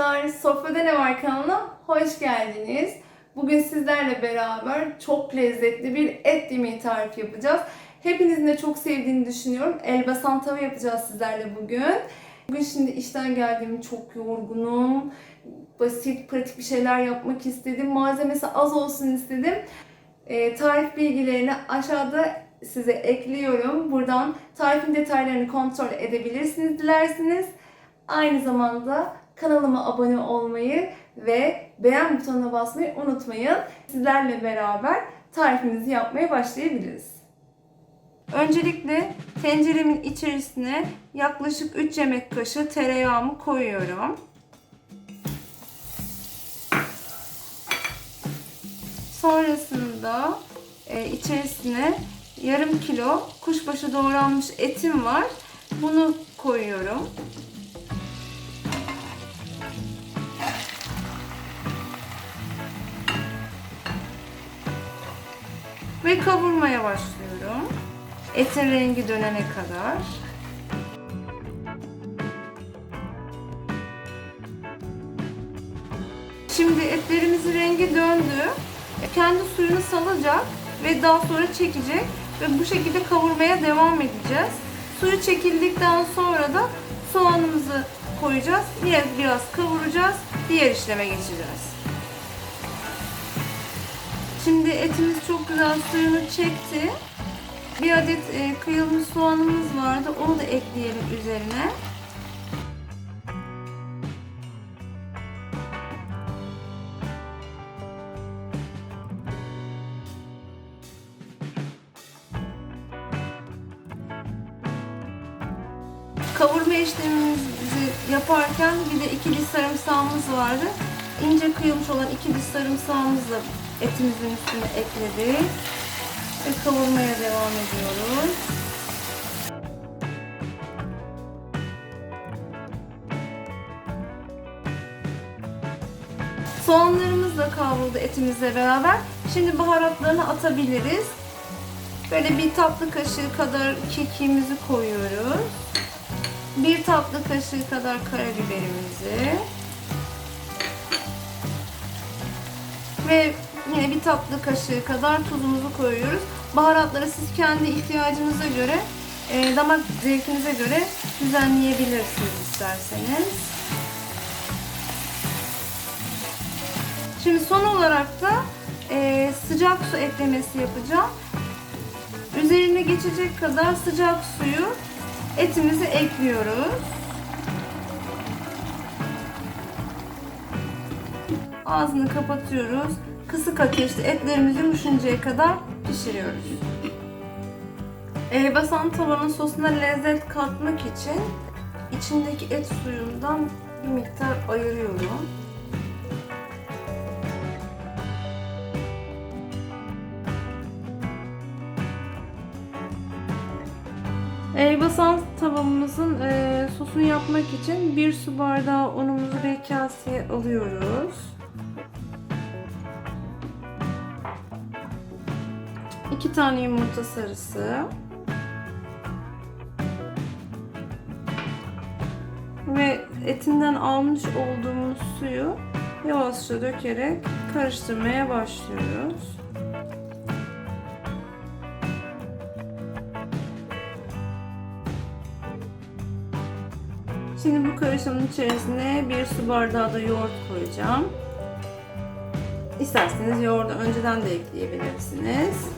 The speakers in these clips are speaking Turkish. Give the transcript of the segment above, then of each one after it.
Mutfar kanalına hoş geldiniz. Bugün sizlerle beraber çok lezzetli bir et yemeği tarifi yapacağız. Hepinizin de çok sevdiğini düşünüyorum. Elbasan tava yapacağız sizlerle bugün. Bugün şimdi işten geldiğim çok yorgunum. Basit, pratik bir şeyler yapmak istedim. Malzemesi az olsun istedim. Ee, tarif bilgilerini aşağıda size ekliyorum. Buradan tarifin detaylarını kontrol edebilirsiniz dilerseniz. Aynı zamanda kanalıma abone olmayı ve beğen butonuna basmayı unutmayın. Sizlerle beraber tarifimizi yapmaya başlayabiliriz. Öncelikle tenceremin içerisine yaklaşık 3 yemek kaşığı tereyağımı koyuyorum. Sonrasında e, içerisine yarım kilo kuşbaşı doğranmış etim var. Bunu koyuyorum. Ve kavurmaya başlıyorum. Etin rengi dönene kadar. Şimdi etlerimizin rengi döndü. Kendi suyunu salacak ve daha sonra çekecek ve bu şekilde kavurmaya devam edeceğiz. Suyu çekildikten sonra da soğanımızı koyacağız. Yine biraz kavuracağız. Diğer işleme geçeceğiz. Şimdi etimiz çok güzel suyunu çekti. Bir adet e, kıyılmış soğanımız vardı. Onu da ekleyelim üzerine. Kavurma işlemimizi yaparken bir de iki diş sarımsağımız vardı. İnce kıyılmış olan iki diş sarımsağımızı etimizin üstüne ekledik. Ve kavurmaya devam ediyoruz. Soğanlarımız da kavruldu etimizle beraber. Şimdi baharatlarını atabiliriz. Böyle bir tatlı kaşığı kadar kekiğimizi koyuyoruz. Bir tatlı kaşığı kadar karabiberimizi. Ve yine bir tatlı kaşığı kadar tuzumuzu koyuyoruz. Baharatları siz kendi ihtiyacınıza göre, e, damak zevkinize göre düzenleyebilirsiniz isterseniz. Şimdi son olarak da e, sıcak su eklemesi yapacağım. Üzerine geçecek kadar sıcak suyu etimizi ekliyoruz. Ağzını kapatıyoruz. Kısık ateşte etlerimiz yumuşayıncaya kadar pişiriyoruz. Elbasan tavanın sosuna lezzet katmak için içindeki et suyundan bir miktar ayırıyorum. Elbasan tavamızın e, sosunu yapmak için bir su bardağı unumuzu bir kaseye alıyoruz. İki tane yumurta sarısı. Ve etinden almış olduğumuz suyu yavaşça dökerek karıştırmaya başlıyoruz. Şimdi bu karışımın içerisine bir su bardağı da yoğurt koyacağım. İsterseniz yoğurdu önceden de ekleyebilirsiniz.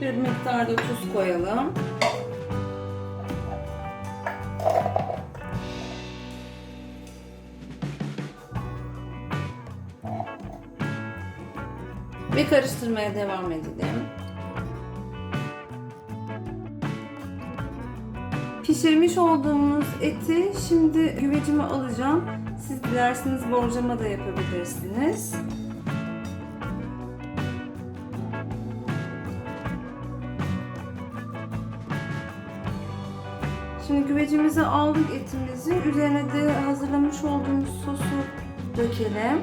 Bir miktar da tuz koyalım. Ve karıştırmaya devam edelim. Pişirmiş olduğumuz eti şimdi güvecime alacağım. Siz dilerseniz borcama da yapabilirsiniz. Şimdi güvecimize aldık etimizi. Üzerine de hazırlamış olduğumuz sosu dökelim.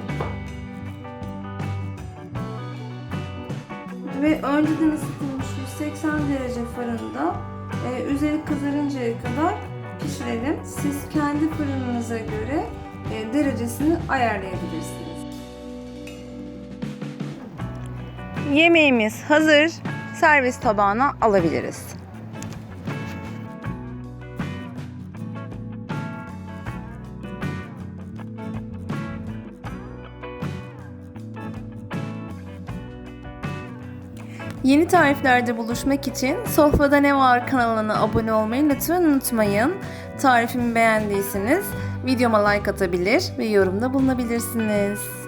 Ve önceden ısıtılmış 180 derece fırında e, üzeri kızarıncaya kadar geçirelim. Siz kendi fırınınıza göre derecesini ayarlayabilirsiniz. Yemeğimiz hazır. Servis tabağına alabiliriz. Yeni tariflerde buluşmak için Sofrada Ne Var kanalına abone olmayı lütfen unutmayın. Tarifimi beğendiyseniz videoma like atabilir ve yorumda bulunabilirsiniz.